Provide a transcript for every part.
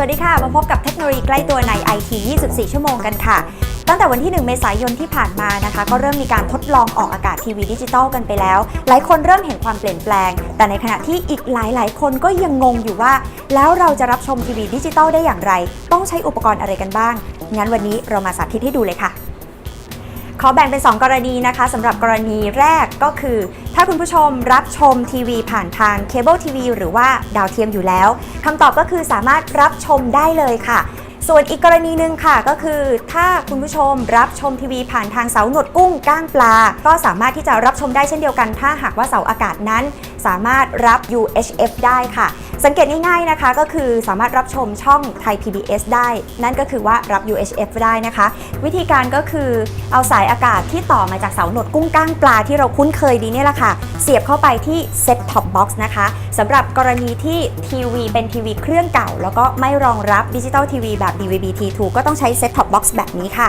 สวัสดีค่ะ มาพบกับเทคโนโลยีใกล้ตัวใน IT 24 ชั่วโมงกันค่ะ ตั้งแต่วันที่ 1 เมษายนที่ผ่านมานะคะ ก็เริ่มมีการทดลองออกอากาศทีวีดิจิตอลกันไปแล้ว หลายคนเริ่มเห็นความเปลี่ยนแปลง แต่ในขณะที่อีกหลายๆ คนก็ยังงงอยู่ว่า แล้วเราจะรับชมทีวีดิจิตอลได้อย่างไร ต้องใช้อุปกรณ์อะไรกันบ้าง งั้นวันนี้เรามาสาธิตให้ดูเลยค่ะ ขอแบ่งเป็น 2 กรณีนะคะสำหรับกรณีแรกก็คือ ถ้าคุณผู้ชมรับชมทีวีผ่านทางเคเบิลทีวีหรือว่าดาวเทียมอยู่แล้วคำตอบก็คือสามารถรับชมได้เลยค่ะส่วนอีกกรณีหนึ่งค่ะก็คือถ้าคุณผู้ชมรับชมทีวีผ่านทางเสาหนวดกุ้งก้างปลา ก็สามารถที่จะรับชมได้เช่นเดียวกัน ถ้าหากว่าเสาอากาศนั้นสามารถรับ UHF ได้ค่ะ สังเกตง่ายๆนะคะก็คือสามารถรับชมช่องไทย PBS ได้ นั่นก็คือว่ารับ UHF ได้นะคะ วิธีการก็คือเอาสายอากาศที่ต่อมาจากเสาหนวดกุ้งก้างปลาที่เราคุ้นเคยดีนี่แหละค่ะ เสียบเข้าไปที่ Set Top Box นะคะสำหรับกรณีที่ทีวีเป็นทีวีเครื่องเก่า แล้วก็ไม่รองรับดิจิตอลทีวีแบบ DVB-T2 ก็ต้องใช้ Set Top Box แบบนี้ค่ะ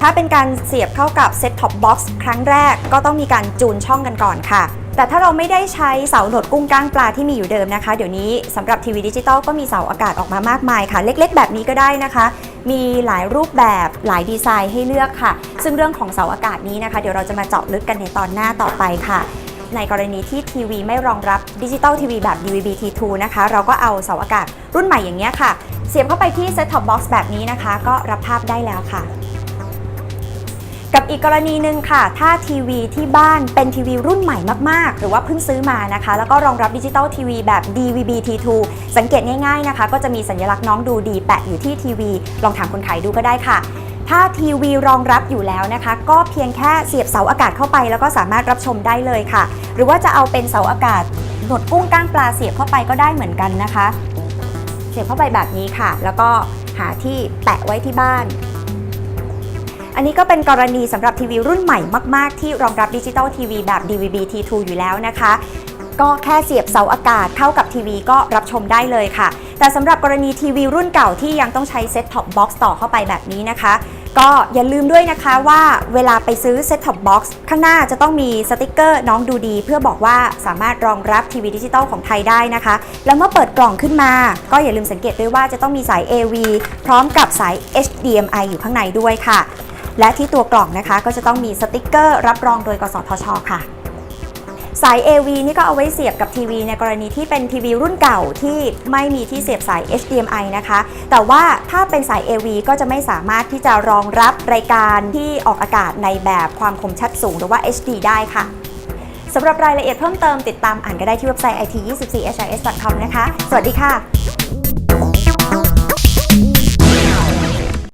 ถ้าเป็นการเสียบเข้ากับ Set Top Box ครั้งแรกก็ต้องมีการจูนช่องกันก่อนค่ะ แต่ถ้าเราไม่ได้ใช้เสาหนวดกุ้งก้างปลาที่มีอยู่เดิมนะคะ เดี๋ยวนี้สำหรับทีวีดิจิตอลก็มีเสาอากาศออกมามากมายค่ะ เล็ก ๆ แบบนี้ก็ได้นะคะ มีหลายรูปแบบหลายดีไซน์ให้เลือกค่ะ ซึ่งเรื่องของเสาอากาศนี้นะคะ เดี๋ยวเราจะมาเจาะลึกกันในตอนหน้าต่อไปค่ะ ในกรณีที่ทีวีไม่รองรับดิจิตอลทีวีแบบ DVB-T2 นะคะ เราก็เอาเสาอากาศรุ่นใหม่อย่างเงี้ยค่ะ เสียบเข้าไปที่ Set Top Box แบบนี้นะคะ ก็รับภาพได้แล้วค่ะ กับอีกกรณีหนึ่งค่ะ ถ้าทีวีที่บ้านเป็นทีวีรุ่นใหม่มากๆ หรือว่าเพิ่งซื้อมานะคะ แล้วก็รองรับดิจิตอลทีวีแบบ DVB-T2 สังเกตง่ายๆนะคะ ก็จะมีสัญลักษณ์น้องดูดีแปะอยู่ที่ทีวี ลองถามคนขายดูก็ได้ค่ะ ถ้าทีวีรองรับอยู่แล้วนะคะ ก็เพียงแค่เสียบเสาอากาศเข้าไป แล้วก็สามารถรับชมได้เลยค่ะ หรือว่าจะเอาเป็นเสาอากาศหนวดกุ้งก้างปลาเสียบเข้าไปก็ได้เหมือนกันนะคะ เสียบเข้าไปแบบนี้ค่ะ แล้วก็หาที่แปะไว้ที่บ้าน อันนี้ก็เป็นกรณีสำหรับทีวีรุ่นใหม่มาก ๆ ที่รองรับดิจิตอลทีวีแบบ DVB-T2 อยู่แล้วนะคะ ก็แค่เสียบเสาอากาศเข้ากับทีวีก็รับชมได้เลยค่ะ แต่สำหรับกรณีทีวีรุ่นเก่าที่ยังต้องใช้เซ็ตท็อปบ็อกซ์ต่อเข้าไปแบบนี้นะคะก็อย่าลืมด้วยนะคะว่าเวลาไปซื้อเซ็ตท็อปบ็อกซ์ข้างหน้าจะต้องมีสติกเกอร์น้องดูดี เพื่อบอกว่าสามารถรองรับทีวีดิจิตอลของไทยได้นะคะ แล้วเมื่อเปิดกล่องขึ้นมา ก็อย่าลืมสังเกตด้วยว่าจะต้องมีสาย AV พร้อมกับสาย HDMI อยู่ข้างในด้วยค่ะ และที่ตัวกล่องนะคะก็จะต้องมีสติกเกอร์รับรองโดยกสทช ค่ะสาย AV นี่ก็เอาไว้เสียบกับทีวีในกรณีที่เป็นทีวีรุ่นเก่าที่ไม่มีที่เสียบสาย HDMI นะคะ แต่ว่าถ้าเป็นสาย AV ก็จะไม่สามารถที่จะรองรับรายการที่ออกอากาศในแบบความคมชัดสูงหรือว่า HD ได้ค่ะ สำหรับรายละเอียดเพิ่มเติมติดตามอ่านก็ได้ที่เว็บไซต์ it24hrs.com นะคะ สวัสดีค่ะ